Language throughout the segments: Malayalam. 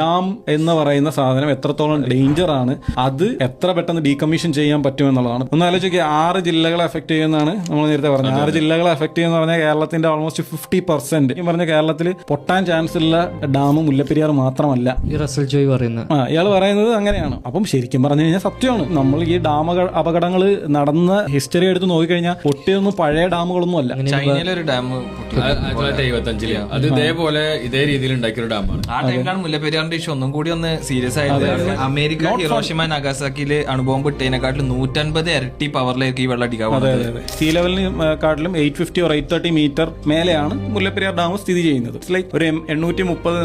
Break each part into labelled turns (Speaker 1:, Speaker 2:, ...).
Speaker 1: ഡാം എന്ന് പറയുന്ന സാധനം എത്രത്തോളം ഡേഞ്ചർ ആണ് അത് എത്ര പെട്ടെന്ന് ഡീകമ്മീഷൻ ചെയ്യാൻ പറ്റും എന്നുള്ളതാണ് ഒന്ന് ആലോചിക്കുക ആറ് ജില്ലകളെ എഫക്ട് ചെയ്യുന്നതാണ് നമ്മൾ നേരത്തെ പറഞ്ഞത്. ആറ് ജില്ലകളെ എഫക്ട് ചെയ്യുന്ന പറഞ്ഞാൽ കേരളത്തിന്റെ ഓൾമോസ്റ്റ് ഫിഫ്റ്റി പെർസെന്റ് ഈ പറഞ്ഞ കേരളത്തിൽ പൊട്ടാൻ ചാൻസ് ഉള്ള ഡാം മുല്ലപ്പെരിയാർ മാത്രമല്ല.
Speaker 2: ഈ റസൽ ജോയ് പറയുന്നത്.
Speaker 1: ആ ഇയാൾ പറയുന്നത് അങ്ങനെയാണ്. അപ്പം ശരിക്കും പറഞ്ഞു കഴിഞ്ഞാൽ സത്യമാണ്. നമ്മൾ ഈ ഡാം അപകടങ്ങൾ നടന്ന ഹിസ്റ്ററി എടുത്ത് നോക്കിക്കഴിഞ്ഞാൽ പൊട്ടിയൊന്നും പഴയ ഡാമുകളൊന്നും അല്ല.
Speaker 3: ചൈനയിലെ ഒരു ഡാം
Speaker 4: ആയിരത്തി തൊള്ളായിരത്തി എഴുപത്തി അഞ്ചിൽ. അത് ഇതേപോലെ ഇതേ രീതിയിൽ ഉണ്ടാക്കിയ ഒരു ഡാമാണ്.
Speaker 3: ആ ടൈമിലാണ് മുല്ലപ്പെരിയാറിന്റെ ഇഷ്യൂ ഒന്നും കൂടി ഒന്ന് സീരിയസ് ആയത് അമേരിക്ക ഹിറോഷിമ നഗാസാക്കിയിൽ അണുബോംബ് ഇട്ടതിനെക്കാട്ടിലും നൂറ്റൻപത് ഇരട്ടി പവറിലേക്ക് ഈ വെള്ളം അടിക്കാൻ
Speaker 1: സീ ലെവലിന് കാട്ടിലും eight fifty or eight thirty metre മേലെയാണ് മുല്ലപ്പെരിയാർ ഡാം സ്ഥിതി ചെയ്യുന്നത്. ലൈക്ക് ഒരു എണ്ണൂറ്റി മുപ്പത്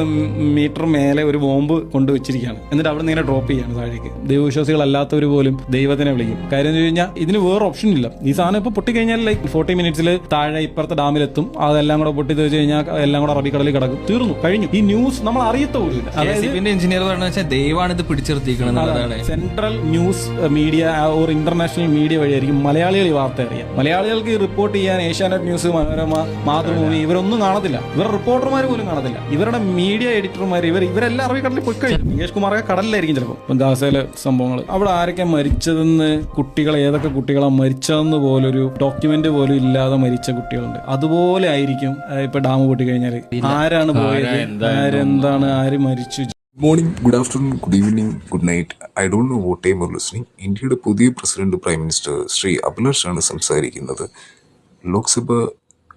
Speaker 1: മീറ്റർ മേലെ ഒരു ബോംബ് കൊണ്ടുവച്ചിരിക്കുകയാണ് എന്നിട്ട് അവിടെ നിന്ന് ഡ്രോപ്പ് ചെയ്യാണ് താഴേക്ക്. ദൈവവിശ്വാസികളല്ലാത്തവർ പോലും ദൈവത്തിനെ വിളിക്കും. കാര്യം എന്ന് കഴിഞ്ഞാൽ ഇതിന് വേറെ ഓപ്ഷൻ ഇല്ല. ഈ സാധനം ഇപ്പൊ പൊട്ടിക്കഴിഞ്ഞാൽ ലൈക്ക് ഫോർട്ടി മിനിറ്റ്സിൽ താഴെ ഇപ്പുറത്തെ ഡാമിലെത്തും. അതെല്ലാം കൂടെ പൊട്ടി വെച്ച് കഴിഞ്ഞാൽ എല്ലാം കൂടെ അറബിക്കടലിൽ കിടക്കും. തീർന്നു കഴിഞ്ഞു. ഈ ന്യൂസ് നമ്മൾ അറിയത്ത പോലും ഇല്ല അതായത്
Speaker 3: KCB ന്റെ എഞ്ചിനീയർ പറഞ്ഞ വെച്ചാൽ ദൈവമാണ് ഇത് പിടിച്ചിർത്തിക്കുന്നത്
Speaker 1: central news media or international media വഴിയായിരിക്കും മലയാളികൾ ഈ വാർത്ത അറിയാം മലയാളികൾക്ക് ഈ റിപ്പോർട്ട് ചെയ്യാൻ ഏഷ്യാനെറ്റ് ന്യൂസ് മനോരമ മാതൃഭൂമി ഇവരൊന്നും കാണത്തില്ല. ഇവർ റിപ്പോർട്ടർമാർ പോലും കാണത്തില്ല. ഇവരുടെ മീഡിയ എഡിറ്റർമാർ ഇവർ ഇവരെല്ലാം അറബിക്കടലിൽ പോയി കഴിഞ്ഞു നികേഷ് കുമാറൊക്കെ കടലിലായിരിക്കും ചിലപ്പോൾ ഇപ്പം ഗാസയിലെ സംഭവങ്ങൾ അവിടെ ആരൊക്കെ മരിച്ചതെന്ന് കുട്ടികൾ ഏതൊക്കെ കുട്ടികളാ മരിച്ചതെന്ന് പോലൊരു ഡോക്യുമെന്റ് പോലും ഇല്ലാതെ മരിച്ച കുട്ടികളുണ്ട്. അതുപോലെ ആയിരിക്കും ഇപ്പൊ ഡാം പൊട്ടി കഴിഞ്ഞാൽ ആരാണ് പോയത്? ആരെന്താണ് ആര് മരിച്ചു
Speaker 5: good morning good afternoon good evening good night I don't know vote time or listening ഇന്ത്യയുടെ പുതിയ president prime minister Shri Abhilash ആണ് സംസാരിക്കുന്നത്. ലോക്സഭ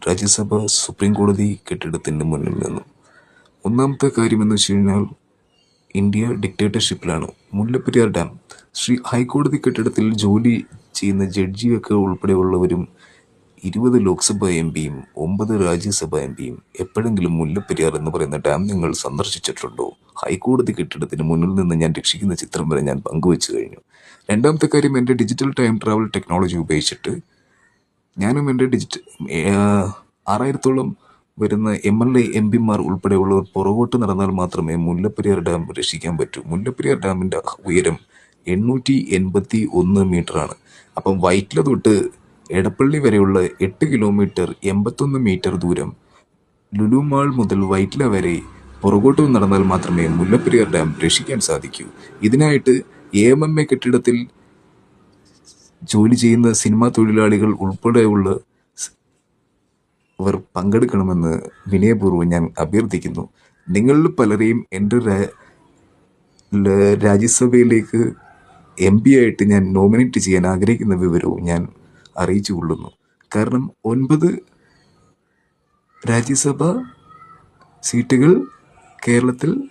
Speaker 5: രാജ്യസഭ സുപ്രീം കോടതി കെട്ടിടത്തിന്റെ മുന്നിൽ നിന്നും. ഒന്നാമത്തെ കാര്യമെന്ന് വെച്ച് കഴിഞ്ഞാൽ ഇന്ത്യ ഡിക്റ്റേറ്റർഷിപ്പിലാണ് മുല്ലപ്പെരിയാർ ഡാം. ശ്രീ ഹൈക്കോടതി കെട്ടിടത്തിൽ ജോലി ചെയ്യുന്ന ജഡ്ജിയൊക്കെ ഉൾപ്പെടെയുള്ളവരും ഇരുപത് ലോക്സഭ എം പിയും ഒമ്പത് രാജ്യസഭ എം പിയും എപ്പോഴെങ്കിലും മുല്ലപ്പെരിയാർ എന്ന് പറയുന്ന ഡാം നിങ്ങൾ സന്ദർശിച്ചിട്ടുണ്ടോ? ഹൈക്കോടതി കെട്ടിടത്തിന് മുന്നിൽ നിന്ന് ഞാൻ രക്ഷിക്കുന്ന ചിത്രം വരെ ഞാൻ പങ്കുവച്ചു കഴിഞ്ഞു. രണ്ടാമത്തെ കാര്യം എന്റെ ഡിജിറ്റൽ ടൈം ട്രാവൽ ടെക്നോളജി ഉപയോഗിച്ചിട്ട് ഞാനും എന്റെ ഡിജിറ്റൽ ആറായിരത്തോളം വരുന്ന എം എൽ എ എം പിമാർ ഉൾപ്പെടെയുള്ളവർ പുറകോട്ട് നടന്നാൽ മാത്രമേ മുല്ലപ്പെരിയാർ ഡാം രക്ഷിക്കാൻ പറ്റൂ. മുല്ലപ്പെരിയാർ ഡാമിന്റെ ഉയരം എണ്ണൂറ്റി എൺപത്തി ഒന്ന് മീറ്ററാണ്. അപ്പം വൈറ്റില തൊട്ട് എടപ്പള്ളി വരെയുള്ള എട്ട് കിലോമീറ്റർ എൺപത്തൊന്ന് മീറ്റർ ദൂരം ലുലുമാൾ മുതൽ വൈറ്റില വരെ പുറകോട്ട് നടന്നാൽ മാത്രമേ മുല്ലപ്പെരിയാർ ഡാം രക്ഷിക്കാൻ സാധിക്കൂ. ഇതിനായിട്ട് എ എം എം എ കെട്ടിടത്തിൽ ജോലി ചെയ്യുന്ന സിനിമാ തൊഴിലാളികൾ ഉൾപ്പെടെയുള്ള അവർ പങ്കെടുക്കണമെന്ന് വിനയപൂർവം ഞാൻ അഭ്യർത്ഥിക്കുന്നു. നിങ്ങളിൽ പലരെയും എന്റെ രാജ്യസഭയിലേക്ക് എം പി ആയിട്ട് ഞാൻ നോമിനേറ്റ് ചെയ്യാൻ ആഗ്രഹിക്കുന്ന വിവരവും ഞാൻ അറിയിച്ചു കൊള്ളുന്നു. കാരണം ഒൻപത് രാജ്യസഭ സീറ്റുകൾ കേരളത്തിൽ